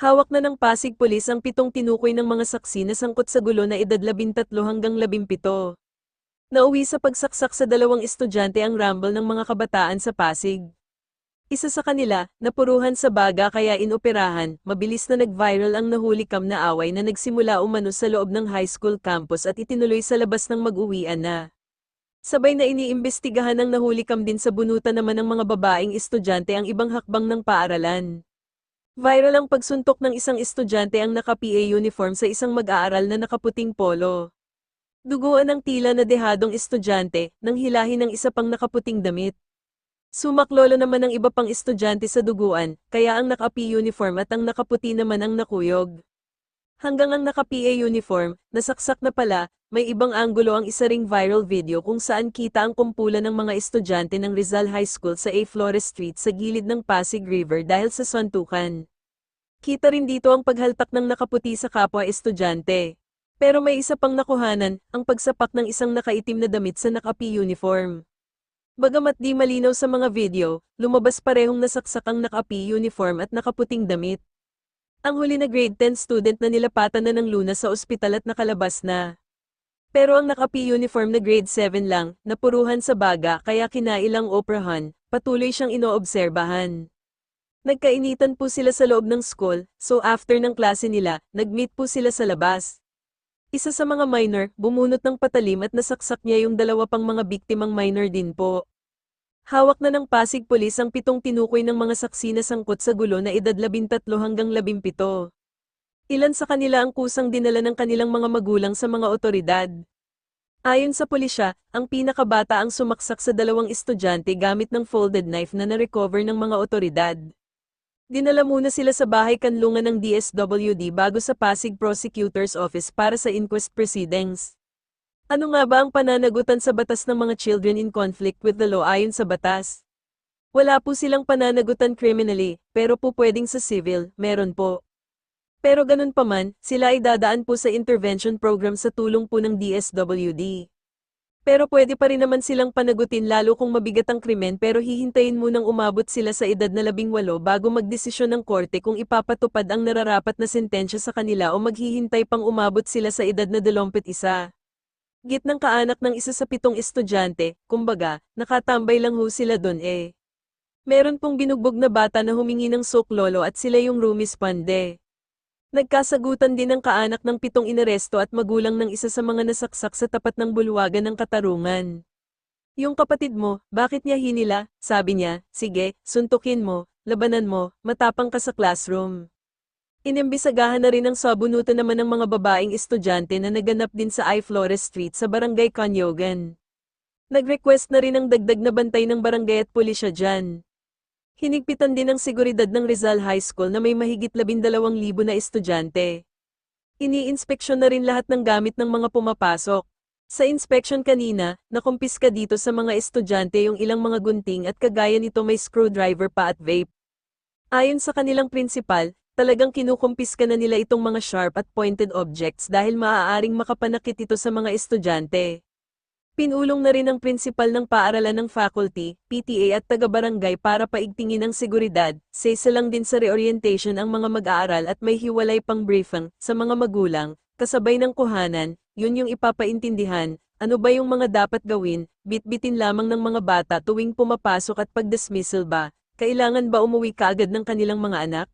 Hawak na ng Pasig Police ang pitong tinukoy ng mga saksi na sangkot sa gulo na edad 13 hanggang 17. Nauwi sa pagsaksak sa dalawang estudyante ang rumble ng mga kabataan sa Pasig. Isa sa kanila, napuruhan sa baga kaya inoperahan, mabilis na nag-viral ang nahulikam na away na nagsimula umano sa loob ng high school campus at itinuloy sa labas ng mag-uwian na. Sabay na iniimbestigahan ng nahulikam din sa bunutan naman ng mga babaeng estudyante ang ibang hakbang ng paaralan. Viral ang pagsuntok ng isang estudyante ang naka-PA uniform sa isang mag-aaral na nakaputing polo. Duguan ng tila na dehadong estudyante nang hilahin ng isa pang nakaputing damit. Sumaklolo naman ang iba pang estudyante sa duguan, kaya ang naka-PA uniform at ang nakaputi naman ang nakuyog. Hanggang ang naka-PA uniform, nasaksak na pala, may ibang anggulo ang isa ring viral video kung saan kita ang kumpulan ng mga estudyante ng Rizal High School sa A. Flores Street sa gilid ng Pasig River dahil sa suntukan. Kita rin dito ang paghaltak ng nakaputi sa kapwa estudyante. Pero may isa pang nakuhanan, ang pagsapak ng isang nakaitim na damit sa naka-P uniform. Bagamat di malinaw sa mga video, lumabas parehong nasaksak ang naka-P uniform at nakaputing damit. Ang huli na grade 10 student na nilapatan na ng luna sa ospital at nakalabas na. Pero ang naka-P uniform na grade 7 lang, napuruhan sa baga kaya kinailang oprahan, patuloy siyang inoobserbahan. Nagkainitan po sila sa loob ng school, so after ng klase nila, nag-meet po sila sa labas. Isa sa mga minor, bumunot ng patalim at nasaksak niya yung dalawa pang mga biktimang minor din po. Hawak na ng Pasig Police ang pitong tinukoy ng mga saksi na sangkot sa gulo na edad 13 hanggang 17. Ilan sa kanila ang kusang dinala ng kanilang mga magulang sa mga otoridad. Ayon sa pulisya, ang pinakabata ang sumaksak sa dalawang estudyante gamit ng folded knife na na-recover ng mga otoridad. Dinala muna sila sa bahay kanlungan ng DSWD bago sa Pasig Prosecutor's Office para sa inquest proceedings. Ano nga ba ang pananagutan sa batas ng mga children in conflict with the law ayon sa batas? Wala po silang pananagutan criminally, pero po pwedeng sa civil, meron po. Pero ganun pa man, sila ay dadaan po sa intervention program sa tulong po ng DSWD. Pero pwede pa rin naman silang panagutin lalo kung mabigat ang krimen pero hihintayin munang umabot sila sa edad na labing walo bago magdesisyon ng korte kung ipapatupad ang nararapat na sentensya sa kanila o maghihintay pang umabot sila sa edad na dalampit isa. Git ng kaanak ng isa sa pitong estudyante, kumbaga, nakatambay lang ho sila dun eh. Meron pong binugbog na bata na humingi ng soklolo at sila yung roomies pande. Nagkasagutan din ang kaanak ng pitong inaresto at magulang ng isa sa mga nasaksak sa tapat ng bulwagan ng katarungan. Yung kapatid mo, bakit niya hinila? Sabi niya, sige, suntukin mo, labanan mo, matapang ka sa classroom. Inimbisagahan na rin ang sabunutan naman ng mga babaeng estudyante na naganap din sa I. Flores Street sa Barangay Canyogan. Nag-request na rin ng dagdag na bantay ng barangay at pulisya dyan. Hinigpitan din ang seguridad ng Rizal High School na may mahigit 12,000 na estudyante. Ini-inspeksyon na rin lahat ng gamit ng mga pumapasok. Sa inspection kanina, nakumpiska dito sa mga estudyante yung ilang mga gunting at kagaya nito may screwdriver pa at vape. Ayon sa kanilang principal, talagang kinukumpiska na nila itong mga sharp at pointed objects dahil maaaring makapanakit ito sa mga estudyante. Pinulong na rin ng prinsipal ng paaralan ng faculty, PTA at taga-barangay para paigtingin ang seguridad, sesa lang din sa reorientation ang mga mag-aaral at may hiwalay pang briefing sa mga magulang, kasabay ng kuhanan, yun yung ipapaintindihan, ano ba yung mga dapat gawin, bitbitin lamang ng mga bata tuwing pumapasok at pag-dismissal ba, kailangan ba umuwi kaagad ng kanilang mga anak?